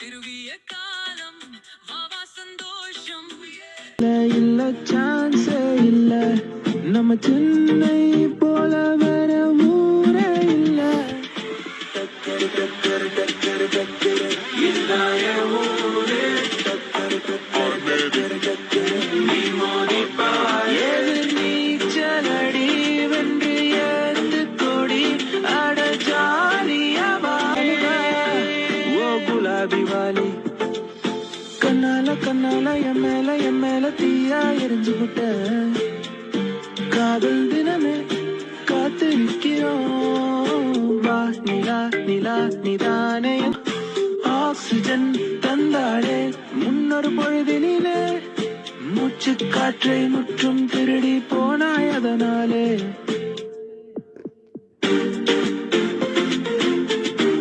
திருவிய காலம் வாவா சந்தோஷம். இல்ல சான்ஸே இல்ல. நம்ம சென்னை குலாபி வாலி கண்ணால கண்ணால என் மேல என் மேல தீயா எரிஞ்சு விட்ட. காதல் தினமே காத்திருக்கிறோம். வா நிலா நிலா நிதானே ஆக்சிஜன் தந்தாடே முன்னொரு பொழுதினிலே. மூச்சு காற்றை முற்றும் திருடி போனாய் அதனாலே.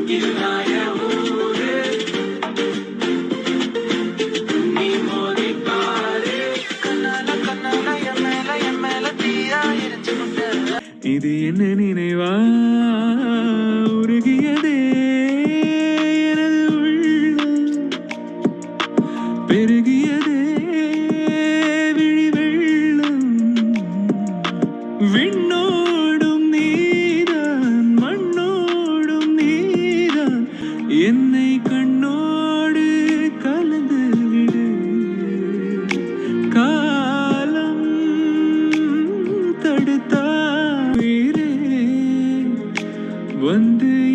இதுதான் இது என்ன நினைவா? உருகியதே உள்ள பெருகியது one day